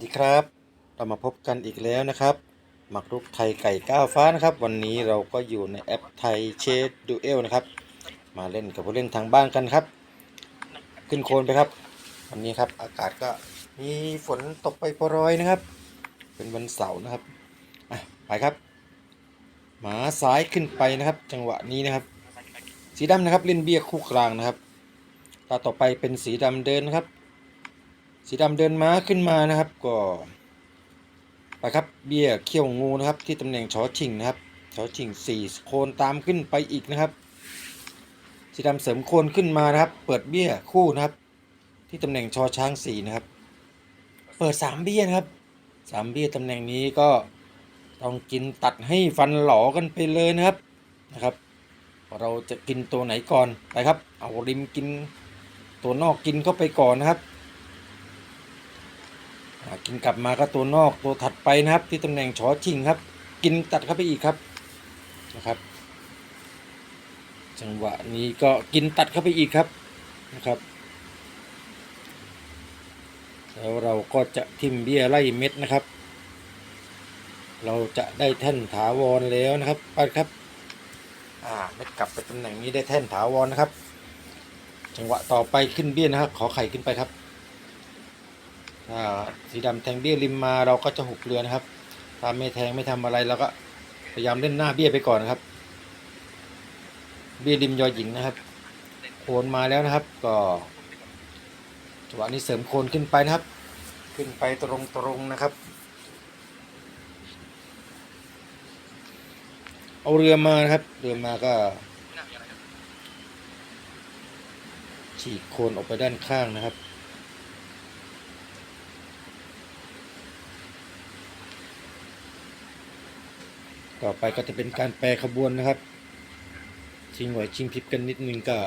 สดีครับ เรามาพบกันอีกแล้วนะครับ หมักรุกไทยไก่ก้าวฟ้านะครับ วันนี้เราก็อยู่ในแอปไทยเชดดูเอลนะครับ มาเล่นกับผู้เล่นทางบ้านกันครับ ขึ้นโคนไปครับ วันนี้ครับอากาศก็มีฝนตกไปปรอยนะครับ เป็นวันเสาร์นะครับอะไปครับ หมาซ้ายขึ้นไปนะครับ จังหวะนี้นะครับ สีดำนะครับเล่นเบี้ยคู่กลางนะครับตาต่อไปเป็นสีดำเดินนะครับ สีดำเดินม้าขึ้นมานะครับก็ไปครับเบี้ยเขี้ยวงูนะครับที่ตำแหน่งชอชิงนะครับชอชิงสี่โคนตามขึ้นไปอีกนะครับ สีดำเสริมโคนขึ้นมานะครับ เปิดเบี้ยคู่นะครับ ที่ตำแหน่งชอช้างสี่นะครับ เปิดสามเบี้ยนะครับสามเบี้ยตำแหน่งนี้ก็ต้องกินตัดให้ฟันหลอกันไปเลยนะครับนะครับ เราจะกินตัวไหนก่อนไปครับ เอาริมกินตัวนอกกินเข้าไปก่อนนะครับ กินกลับมาก็ตัวนอกตัวถัดไปนะครับ ที่ตำแหน่งชอชิงครับ กินตัดเข้าไปอีกครับนะครับ จังหวะนี้ก็กินตัดเข้าไปอีกครับนะครับ แล้วเราก็จะทิมเบี้ยไล่เม็ดนะครับ เราจะได้แท่นถาวรแล้วนะครับไปครับอ่าเม็ดกลับไปตำแหน่งนี้ได้แท่นถาวรนะครับ จังหวะต่อไปขึ้นเบี้ยนะครับ ขอไข่ขึ้นไปครับ ถ้าสีดำแทงเบี้ยริมมาเราก็จะหุบเรือนะครับถ้าไม่แทงไม่ทำอะไรเราก็พยายามเล่นหน้าเบี้ยไปก่อนนะครับ เบี้ยริมยอหญิงนะครับ โคนมาแล้วนะครับ ก็จังหวะนี้เสริมโคนขึ้นไปนะครับ ขึ้นไปตรงๆนะครับ เอาเรือมานะครับ เรือมาก็ฉีกโคนออกไปด้านข้างนะครับ ต่อไปก็จะเป็นการแปรขบวนนะครับชิงไหวชิงพริบกันนิดนึงก็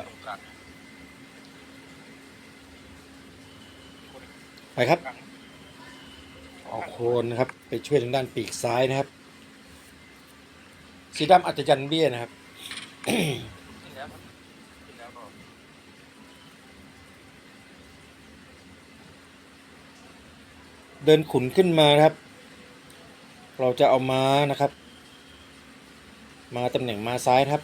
ไปครับ ออกโคนนะครับ ไปช่วยทางด้านปีกซ้ายนะครับ สีดำอัจจันเบี้ยนะครับเดินขุนขึ้นมานะครับ เราจะเอาม้านะครับ มาตำแหน่งมาซ้ายครับ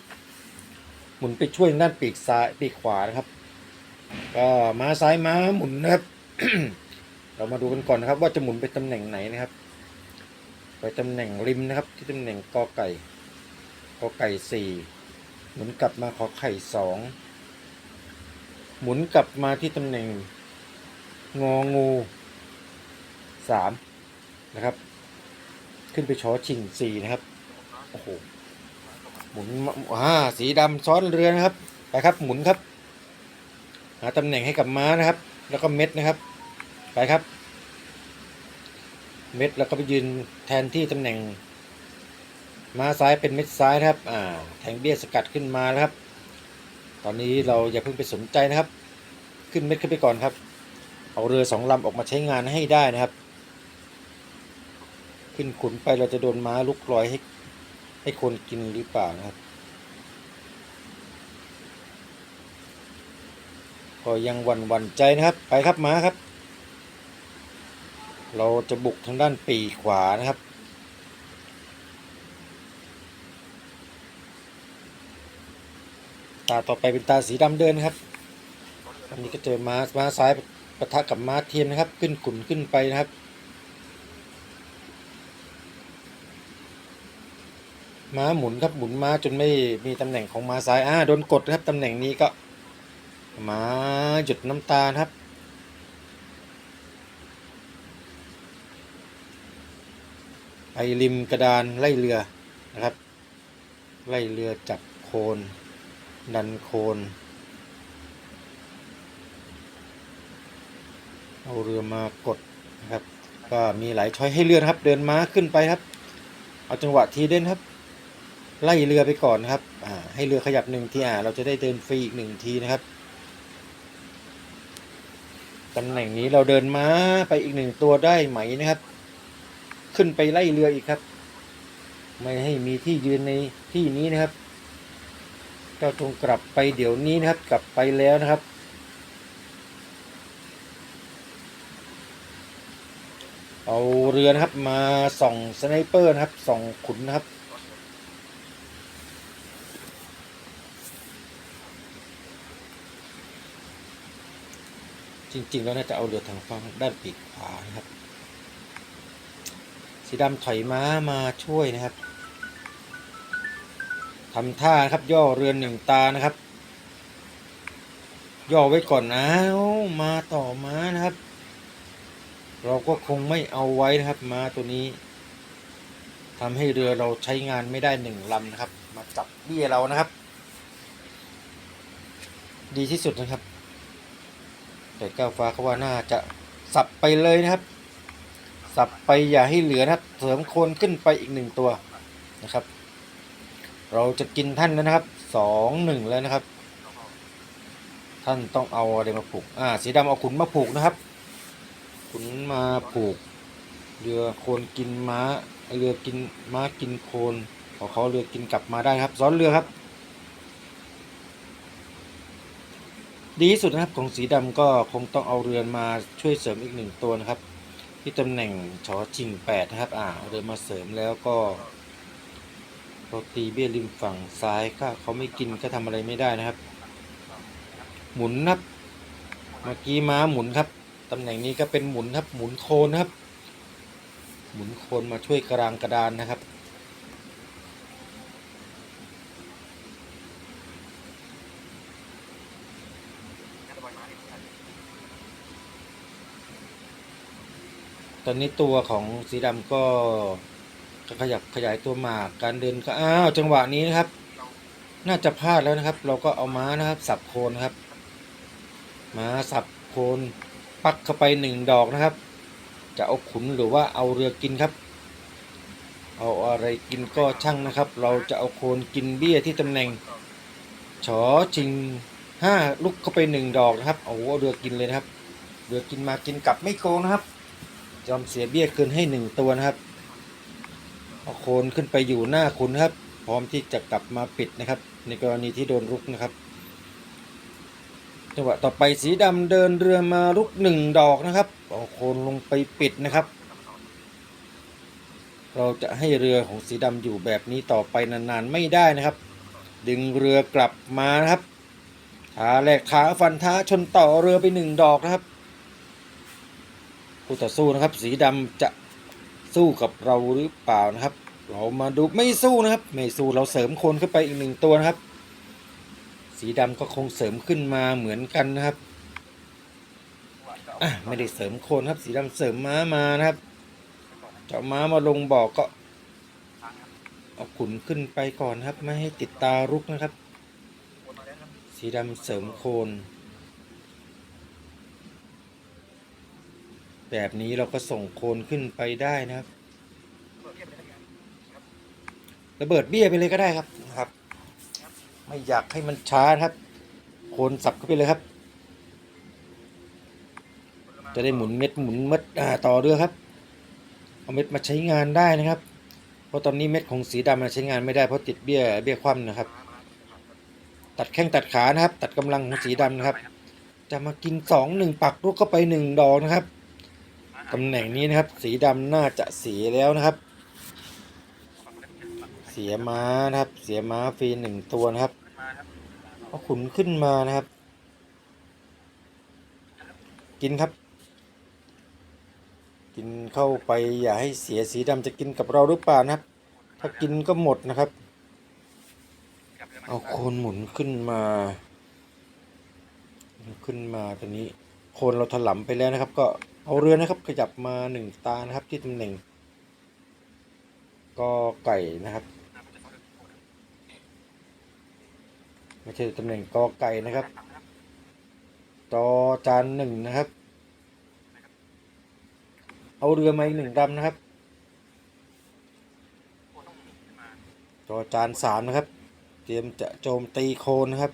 หมุนไปช่วยด้านปีกซ้ายปีกขวานะครับ ก็มาซ้ายมาหมุนนะครับ เรามาดูกันก่อนนะครับ ว่าจะหมุนไปตำแหน่งไหนนะครับ ไปตำแหน่งริมนะครับ ที่ตำแหน่งกอไก่กอไก่สี่หมุนกลับมาขอไข่สองหมุนกลับมาที่ตำแหน่งงองูสามนะครับ ขึ้นไปช้อชิงสี่นะครับ โอ้โห มุนอ่าสีดำซ้อนเรือนะครับ ไปครับหมุนครับหาตำแหน่งให้กับม้านะครับ แล้วก็เม็ดนะครับ ไปครับ เม็ดแล้วก็ไปยืนแทนที่ตำแหน่ง ม้าซ้ายเป็นเม็ดซ้ายนะครับอ่าแทงเบี้ยสกัดขึ้นมาแล้วครับ ตอนนี้เราอย่าเพิ่งไปสนใจนะครับ ขึ้นเม็ดขึ้นไปก่อนครับ เอาเรือสองลำออกมาใช้งานให้ได้นะครับ ขึ้นขุนไปเราจะโดนม้าลุกลอยให้ ให้คนกินหรือเปล่านะครับ ก็ยังหวั่นหวั่นใจนะครับ ไปครับมาครับ เราจะบุกทางด้านปีขวานะครับตาต่อไปเป็นตาสีดำเดินครับ อันนี้ก็เจอม้าม้าซ้ายปะทะกับม้าเทียมนะครับ ขึ้นขุนขึ้นไปนะครับ ม้าหมุนครับหมุนม้าจนไม่มีตำแหน่งของม้าซ้ายอ่าโดนกดครับตำแหน่งนี้ก็ม้าหยุดน้ำตานะครับ ไปริมกระดานไล่เรือนะครับ ไล่เรือจับโคนดันโคนเอาเรือมากดนะครับ ก็มีหลายช้อยให้เรือนะครับ เดินม้าขึ้นไปครับ เอาจังหวะทีเด่นครับ ไล่เรือไปก่อนนะครับ อ่า ให้เรือขยับหนึ่งทีอ่า เราจะได้เดินฟรีอีกหนึ่งทีนะครับ ตำแหน่งนี้เราเดินม้าไปอีกหนึ่งตัวได้ไหมนะครับ ขึ้นไปไล่เรืออีกครับ ไม่ให้มีที่ยืนในที่นี้นะครับ เจ้าจงกลับไปเดี๋ยวนี้นะครับ กลับไปแล้วนะครับ เอาเรือนะครับมาส่องสไนเปอร์นะครับ ส่องขุนนะครับ จริง ๆ แล้วน่าจะเอาเรือทางฝั่งด้านปีกขวานะครับ สีดำถอยม้ามาช่วยนะครับทำท่าครับย่อเรือนหนึ่งตานะครับ ย่อไว้ก่อนนะมาต่อม้านะครับ เราก็คงไม่เอาไว้นะครับม้าตัวนี้ทำให้เรือเราใช้งานไม่ได้หนึ่งลำนะครับ มาจับเบี้ยเรานะครับ ดีที่สุดนะครับ แต่ก้าวฟ้าเขาว่าน่าจะสับไปเลยนะครับ สับไปอย่าให้เหลือนะครับ เสริมโคนขึ้นไปอีกหนึ่งตัวนะครับ เราจะกินท่านแล้วนะครับสองหนึ่งแล้วนะครับ ท่านต้องเอาอะไรมาผูกอ่าสีดำเอาขุนมาผูกนะครับ ขุนมาผูกเรือโคนกินม้าเรือกินม้ากินโคนขอเขาเรือกินกลับมาได้ครับ ซ้อนเรือครับ ดีที่สุดนะครับของสีดำก็คงต้องเอาเรือนมาช่วยเสริมอีกหนึ่งตัวนะครับ ที่ตำแหน่งชอชิงแปดนะครับอ่าเอาเรือมาเสริมแล้วก็เรตีเบี้ยริมฝั่งซ้ายก็เขาไม่กินก็ทำอะไรไม่ได้นะครับ หมุนนับเมื่อกี้ม้าหมุนครับตำแหน่งนี้ก็เป็นหมุนครับหมุนโคนครับ หมุนโคนมาช่วยกระรางกระดานนะครับ ตอนนี้ตัวของสีดำก็ขยับขยายตัวหมากการเดินก็อ้าวจังหวะนี้นะครับ น่าจะพลาดแล้วนะครับ เราก็เอาม้านะครับ สับโคนนครับม้าสับโคนปักเข้าไปหนึ่งดอกนะครับ จะเอาขุนหรือว่าเอาเรือกินครับ เอาอะไรกินก็ช่างนะครับ เราจะเอาโคนกินเบี้ยที่ตำแหน่งฉอชิงห้าลุกเข้าไปหนึ่งดอกนะครับเอาเรือกินเลยนะครับเรือกินมากินกลับไม่โกงนะครับ ยอมเสียเบี้ยคืนให้หนึ่งตัวนะครับเอาโคนขึ้นไปอยู่หน้าคุณครับ พร้อมที่จะกลับมาปิดนะครับ ในกรณีที่โดนรุกนะครับ จังหวะต่อไปสีดำเดินเรือมารุกหนึ่งดอกนะครับเอาโคนลงไปปิดนะครับ เราจะให้เรือของสีดำอยู่แบบนี้ต่อไปนานๆไม่ได้นะครับ ดึงเรือกลับมานะครับขาแหลกขาฟันท้าชนต่อเรือไปหนึ่งดอกนะครับ ผู้ต่อสู้นะครับ สีดำจะสู้กับเราหรือเปล่านะครับ เรามาดูไม่สู้นะครับ ไม่สู้เราเสริมโคนขึ้นไปอีกหนึ่งตัวนะครับ สีดำก็คงเสริมขึ้นมาเหมือนกันนะครับอะไม่ได้เสริมโคนครับ สีดำเสริมม้ามานะครับเจ้าม้ามาลงบ่อก็เอาขุนขึ้นไปก่อนครับ ไม่ให้ติดตารุกนะครับ สีดำเสริมโคน แบบนี้เราก็ส่งโคนขึ้นไปได้นะครับระเบิดเบี้ยไปเลยก็ได้ครับครับ ไม่อยากให้มันช้าครับ โคนสับเข้าไปเลยครับ จะได้หมุนเม็ดหมุนเม็ดอ่าต่อเรือครับ เอาเม็ดมาใช้งานได้นะครับ เพราะตอนนี้เม็ดของสีดำมันใช้งานไม่ได้เพราะติดเบี้ยเบี้ยคว่ำนะครับ ตัดแข้งตัดขานะครับ ตัดกำลังของสีดำนะครับ จะมากินสองหนึ่งปักลูกเข้าไปหนึ่งดอกนะครับ ตำแหน่งนี้นะครับ สีดำน่าจะเสียแล้วนะครับ เสียม้านะครับ เสียม้าฟรีหนึ่งตัวนะครับเอาขุนขึ้นมานะครับ กินครับ กินเข้าไปอย่าให้เสียสีดำจะกินกับเราหรือเปล่านะครับ ถ้ากินก็หมดนะครับ เอาโคนหมุนขึ้นมาขึ้นมาตอนนี้ โคนเราถลำไปแล้วนะครับก็ เอาเรือนะครับขยับมาหนึ่งตานะครับที่ตำแหน่งกอไก่นะครับไม่ใช่ตำแหน่งกอไก่นะครับจอจานหนึ่งนะครับ เอาเรือมาอีกหนึ่งลำนะครับจอจานสามนะครับ เตรียมจะโจมตีโคนนะครับ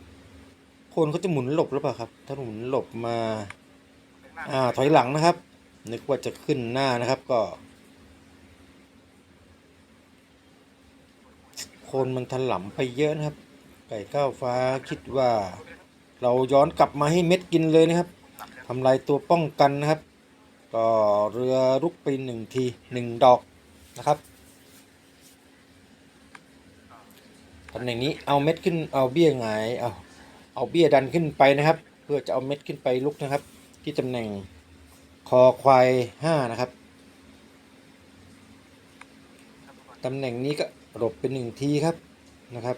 โคนเขาจะหมุนหลบหรือเปล่าครับ ถ้าหมุนหลบมา อ่าถอยหลังนะครับ นึกว่าจะขึ้นหน้านะครับก็โคนมันถลำไปเยอะนะครับ ไก่ก้าวฟ้าคิดว่า เราย้อนกลับมาให้เม็ดกินเลยนะครับทำลายตัวป้องกันนะครับ ก็เรือลุกไปหนึ่งทีหนึ่งดอกนะครับตำแหน่งนี้เอาเม็ดขึ้นเอาเบี้ยหงายเอาเอาเบี้ยดันขึ้นไปนะครับ เพื่อจะเอาเม็ดขึ้นไปลุกนะครับ ที่ตำแหน่งคอควายห้านะครับ ตำแหน่งนี้ก็หลบเป็นหนึ่งทีครับนะครับ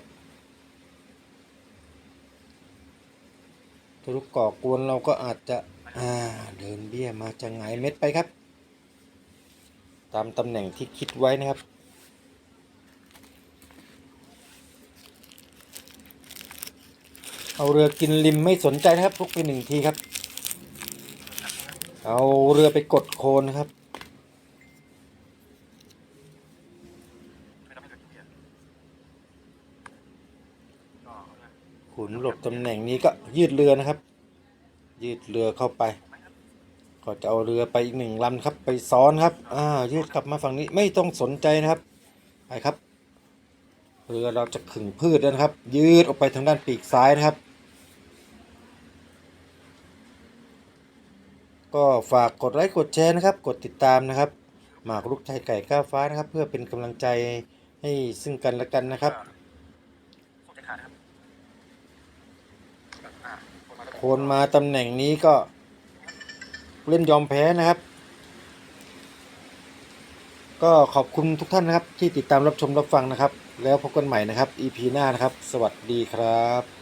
ถ้าลูกก่อกวนเราก็อาจจะอ่าเดินเบี้ยมาจะหงายเม็ดไปครับ ตามตำแหน่งที่คิดไว้นะครับเอาเรือกินริมไม่สนใจนะครับลุกไปหนึ่งทีครับ เอาเรือไปกดโคนนครับ ขุนหลบตำแหน่งนี้ก็ยืดเรือนะครับ ยืดเรือเข้าไป ก็จะเอาเรือไปอีกหนึ่งลำครับไปซ้อนครับอ่ายืดกลับมาฝั่งนี้ไม่ต้องสนใจนะครับไปครับ เรือเราจะขึงพืชแล้วนะครับ ยืดออกไปทางด้านปีกซ้ายนะครับ ก็ฝากกดไลค์กดแชร์นะครับ กดติดตามนะครับ หมากรุกไทยไก่ก้าวฟ้านะครับ เพื่อเป็นกำลังใจให้ซึ่งกันและกันนะครับโคนมาตำแหน่งนี้ก็เล่นยอมแพ้นะครับ ก็ขอบคุณทุกท่านนะครับ ที่ติดตามรับชมรับฟังนะครับ แล้วพบกันใหม่นะครับ EP หน้านะครับ สวัสดีครับ